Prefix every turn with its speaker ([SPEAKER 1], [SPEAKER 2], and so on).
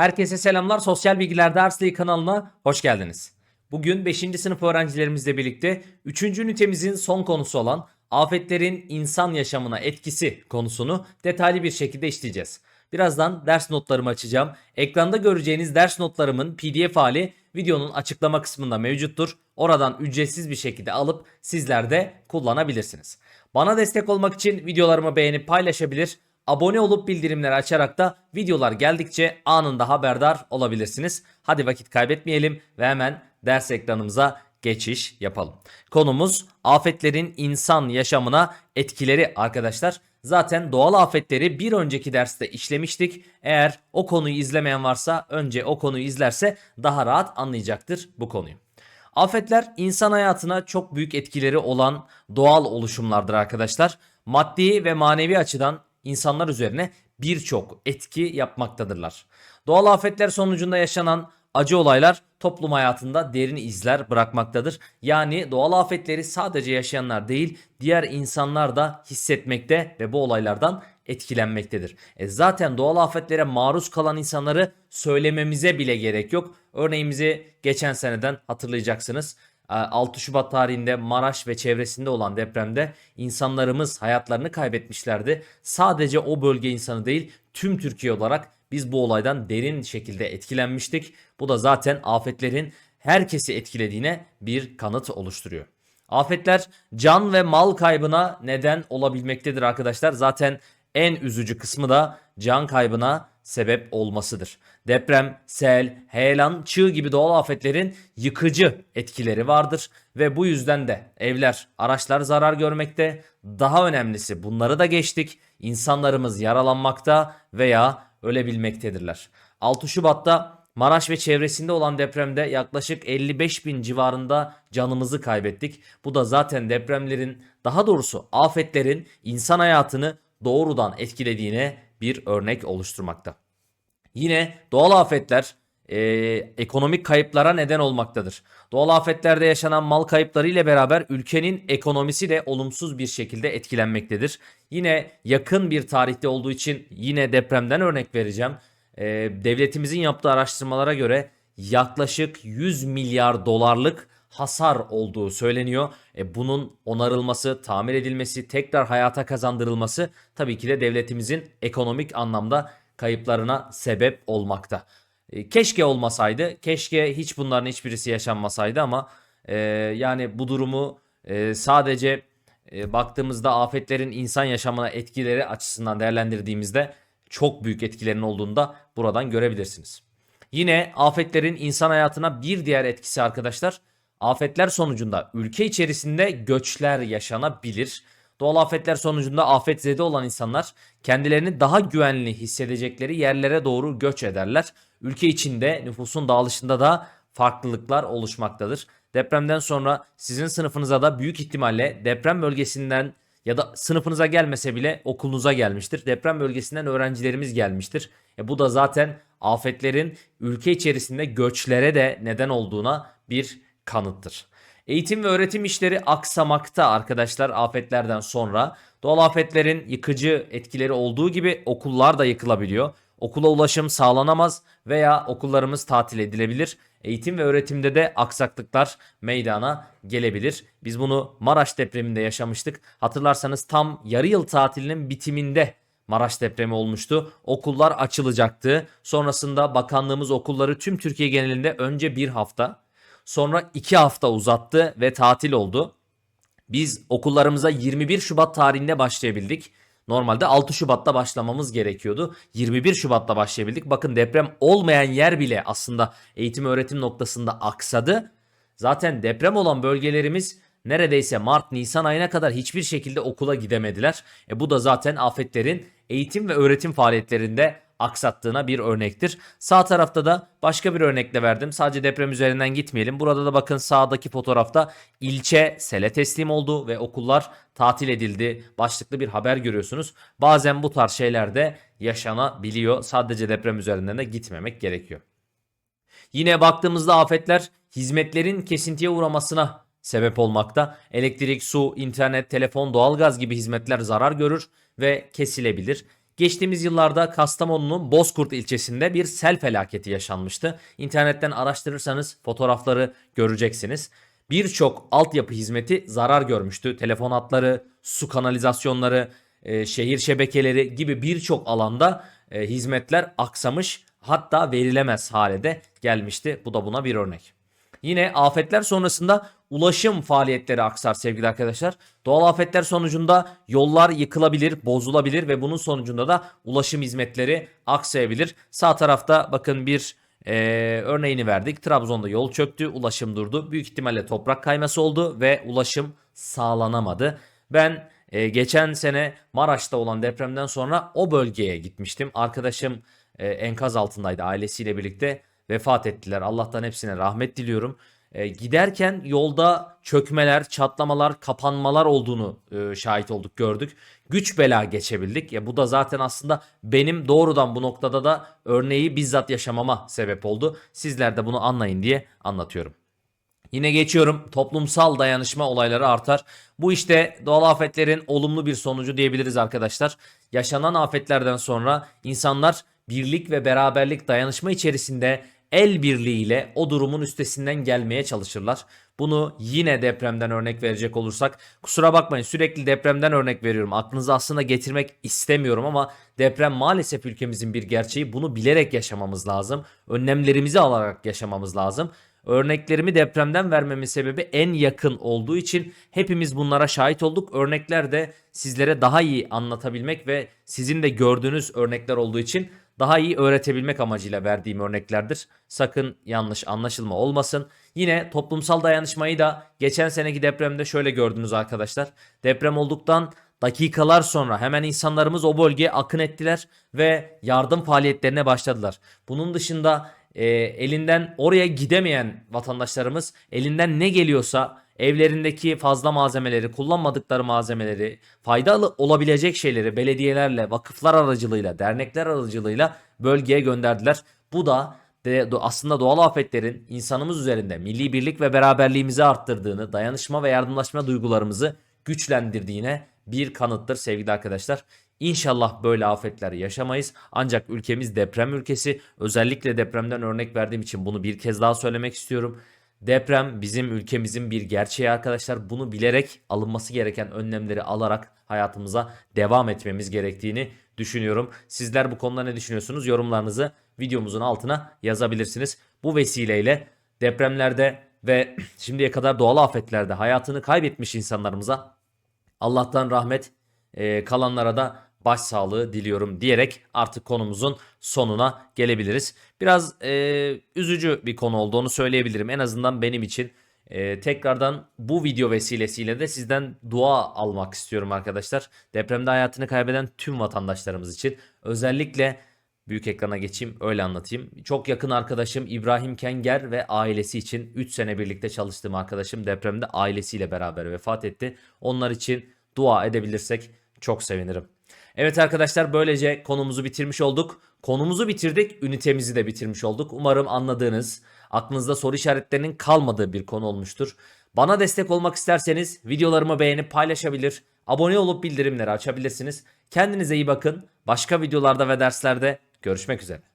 [SPEAKER 1] Herkese selamlar. Sosyal Bilgiler Dersliği kanalına hoş geldiniz. Bugün 5. sınıf öğrencilerimizle birlikte 3. ünitemizin son konusu olan afetlerin insan yaşamına etkisi konusunu detaylı bir şekilde işleyeceğiz. Birazdan ders notlarımı açacağım. Ekranda göreceğiniz ders notlarımın PDF hali videonun açıklama kısmında mevcuttur. Oradan ücretsiz bir şekilde alıp sizler de kullanabilirsiniz. Bana destek olmak için videolarımı beğenip paylaşabilir, abone olup bildirimleri açarak da videolar geldikçe anında haberdar olabilirsiniz. Hadi vakit kaybetmeyelim ve hemen ders ekranımıza geçiş yapalım. Konumuz afetlerin insan yaşamına etkileri arkadaşlar. Zaten doğal afetleri bir önceki derste işlemiştik. Eğer o konuyu izlemeyen varsa önce o konuyu izlerse daha rahat anlayacaktır bu konuyu. Afetler insan hayatına çok büyük etkileri olan doğal oluşumlardır arkadaşlar. Maddi ve manevi açıdan insanlar üzerine birçok etki yapmaktadırlar. Doğal afetler sonucunda yaşanan acı olaylar toplum hayatında derin izler bırakmaktadır. Yani doğal afetleri sadece yaşayanlar değil, diğer insanlar da hissetmekte ve bu olaylardan etkilenmektedir. E zaten doğal afetlere maruz kalan insanları söylememize bile gerek yok. Örneğimizi geçen seneden hatırlayacaksınız. 6 Şubat tarihinde Maraş ve çevresinde olan depremde insanlarımız hayatlarını kaybetmişlerdi. Sadece o bölge insanı değil tüm Türkiye olarak biz bu olaydan derin şekilde etkilenmiştik. Bu da zaten afetlerin herkesi etkilediğine bir kanıt oluşturuyor. Afetler can ve mal kaybına neden olabilmektedir arkadaşlar. Zaten en üzücü kısmı da can kaybına sebep olmasıdır. Deprem, sel, heyelan, çığ gibi doğal afetlerin yıkıcı etkileri vardır ve bu yüzden de evler, araçlar zarar görmekte. Daha önemlisi bunları da geçtik. İnsanlarımız yaralanmakta veya ölebilmektedirler. 6 Şubat'ta Maraş ve çevresinde olan depremde yaklaşık 55 bin civarında canımızı kaybettik. Bu da zaten depremlerin daha doğrusu afetlerin insan hayatını doğrudan etkilediğine bir örnek oluşturmakta. Yine doğal afetler e, ekonomik kayıplara neden olmaktadır. Doğal afetlerde yaşanan mal kayıpları ile beraber ülkenin ekonomisi de olumsuz bir şekilde etkilenmektedir. Yine yakın bir tarihte olduğu için yine depremden örnek vereceğim. E, devletimizin yaptığı araştırmalara göre yaklaşık 100 milyar dolarlık hasar olduğu söyleniyor. E, bunun onarılması, tamir edilmesi, tekrar hayata kazandırılması tabii ki de devletimizin ekonomik anlamda kayıplarına sebep olmakta. E, keşke olmasaydı, keşke hiç bunların hiçbirisi yaşanmasaydı ama e, yani bu durumu e, sadece e, baktığımızda afetlerin insan yaşamına etkileri açısından değerlendirdiğimizde çok büyük etkilerinin olduğunu da buradan görebilirsiniz. Yine afetlerin insan hayatına bir diğer etkisi arkadaşlar Afetler sonucunda ülke içerisinde göçler yaşanabilir. Doğal afetler sonucunda afetzede olan insanlar kendilerini daha güvenli hissedecekleri yerlere doğru göç ederler. Ülke içinde nüfusun dağılışında da farklılıklar oluşmaktadır. Depremden sonra sizin sınıfınıza da büyük ihtimalle deprem bölgesinden ya da sınıfınıza gelmese bile okulunuza gelmiştir. Deprem bölgesinden öğrencilerimiz gelmiştir. E bu da zaten afetlerin ülke içerisinde göçlere de neden olduğuna bir kanıttır. Eğitim ve öğretim işleri aksamakta arkadaşlar afetlerden sonra. Doğal afetlerin yıkıcı etkileri olduğu gibi okullar da yıkılabiliyor. Okula ulaşım sağlanamaz veya okullarımız tatil edilebilir. Eğitim ve öğretimde de aksaklıklar meydana gelebilir. Biz bunu Maraş depreminde yaşamıştık. Hatırlarsanız tam yarı yıl tatilinin bitiminde Maraş depremi olmuştu. Okullar açılacaktı. Sonrasında bakanlığımız okulları tüm Türkiye genelinde önce bir hafta Sonra 2 hafta uzattı ve tatil oldu. Biz okullarımıza 21 Şubat tarihinde başlayabildik. Normalde 6 Şubat'ta başlamamız gerekiyordu. 21 Şubat'ta başlayabildik. Bakın deprem olmayan yer bile aslında eğitim öğretim noktasında aksadı. Zaten deprem olan bölgelerimiz neredeyse Mart Nisan ayına kadar hiçbir şekilde okula gidemediler. E bu da zaten afetlerin eğitim ve öğretim faaliyetlerinde aksattığına bir örnektir. Sağ tarafta da başka bir örnekle verdim. Sadece deprem üzerinden gitmeyelim. Burada da bakın sağdaki fotoğrafta ilçe sele teslim oldu ve okullar tatil edildi. Başlıklı bir haber görüyorsunuz. Bazen bu tarz şeyler de yaşanabiliyor. Sadece deprem üzerinden de gitmemek gerekiyor. Yine baktığımızda afetler hizmetlerin kesintiye uğramasına sebep olmakta. Elektrik, su, internet, telefon, doğalgaz gibi hizmetler zarar görür ve kesilebilir. Geçtiğimiz yıllarda Kastamonu'nun Bozkurt ilçesinde bir sel felaketi yaşanmıştı. İnternetten araştırırsanız fotoğrafları göreceksiniz. Birçok altyapı hizmeti zarar görmüştü. Telefon hatları, su kanalizasyonları, e, şehir şebekeleri gibi birçok alanda e, hizmetler aksamış hatta verilemez hale de gelmişti. Bu da buna bir örnek. Yine afetler sonrasında ulaşım faaliyetleri aksar sevgili arkadaşlar. Doğal afetler sonucunda yollar yıkılabilir, bozulabilir ve bunun sonucunda da ulaşım hizmetleri aksayabilir. Sağ tarafta bakın bir e, örneğini verdik. Trabzon'da yol çöktü, ulaşım durdu. Büyük ihtimalle toprak kayması oldu ve ulaşım sağlanamadı. Ben e, geçen sene Maraş'ta olan depremden sonra o bölgeye gitmiştim. Arkadaşım e, enkaz altındaydı ailesiyle birlikte vefat ettiler. Allah'tan hepsine rahmet diliyorum. E, giderken yolda çökmeler, çatlamalar, kapanmalar olduğunu e, şahit olduk, gördük. Güç bela geçebildik. Ya bu da zaten aslında benim doğrudan bu noktada da örneği bizzat yaşamama sebep oldu. Sizler de bunu anlayın diye anlatıyorum. Yine geçiyorum. Toplumsal dayanışma olayları artar. Bu işte doğal afetlerin olumlu bir sonucu diyebiliriz arkadaşlar. Yaşanan afetlerden sonra insanlar birlik ve beraberlik dayanışma içerisinde el birliğiyle o durumun üstesinden gelmeye çalışırlar. Bunu yine depremden örnek verecek olursak kusura bakmayın sürekli depremden örnek veriyorum. Aklınıza aslında getirmek istemiyorum ama deprem maalesef ülkemizin bir gerçeği. Bunu bilerek yaşamamız lazım. Önlemlerimizi alarak yaşamamız lazım. Örneklerimi depremden vermemin sebebi en yakın olduğu için hepimiz bunlara şahit olduk. Örnekler de sizlere daha iyi anlatabilmek ve sizin de gördüğünüz örnekler olduğu için daha iyi öğretebilmek amacıyla verdiğim örneklerdir. Sakın yanlış anlaşılma olmasın. Yine toplumsal dayanışmayı da geçen seneki depremde şöyle gördünüz arkadaşlar. Deprem olduktan dakikalar sonra hemen insanlarımız o bölgeye akın ettiler ve yardım faaliyetlerine başladılar. Bunun dışında e, elinden oraya gidemeyen vatandaşlarımız elinden ne geliyorsa evlerindeki fazla malzemeleri, kullanmadıkları malzemeleri, faydalı olabilecek şeyleri belediyelerle, vakıflar aracılığıyla, dernekler aracılığıyla bölgeye gönderdiler. Bu da de, aslında doğal afetlerin insanımız üzerinde milli birlik ve beraberliğimizi arttırdığını, dayanışma ve yardımlaşma duygularımızı güçlendirdiğine bir kanıttır sevgili arkadaşlar. İnşallah böyle afetler yaşamayız. Ancak ülkemiz deprem ülkesi. Özellikle depremden örnek verdiğim için bunu bir kez daha söylemek istiyorum. Deprem bizim ülkemizin bir gerçeği arkadaşlar. Bunu bilerek alınması gereken önlemleri alarak hayatımıza devam etmemiz gerektiğini düşünüyorum. Sizler bu konuda ne düşünüyorsunuz? Yorumlarınızı videomuzun altına yazabilirsiniz. Bu vesileyle depremlerde ve şimdiye kadar doğal afetlerde hayatını kaybetmiş insanlarımıza Allah'tan rahmet, e, kalanlara da başsağlığı diliyorum diyerek artık konumuzun sonuna gelebiliriz. Biraz e, üzücü bir konu olduğunu söyleyebilirim. En azından benim için. E, tekrardan bu video vesilesiyle de sizden dua almak istiyorum arkadaşlar. Depremde hayatını kaybeden tüm vatandaşlarımız için. Özellikle büyük ekrana geçeyim öyle anlatayım. Çok yakın arkadaşım İbrahim Kenger ve ailesi için 3 sene birlikte çalıştığım arkadaşım depremde ailesiyle beraber vefat etti. Onlar için dua edebilirsek çok sevinirim. Evet arkadaşlar böylece konumuzu bitirmiş olduk. Konumuzu bitirdik, ünitemizi de bitirmiş olduk. Umarım anladığınız, aklınızda soru işaretlerinin kalmadığı bir konu olmuştur. Bana destek olmak isterseniz videolarımı beğenip paylaşabilir, abone olup bildirimleri açabilirsiniz. Kendinize iyi bakın. Başka videolarda ve derslerde görüşmek üzere.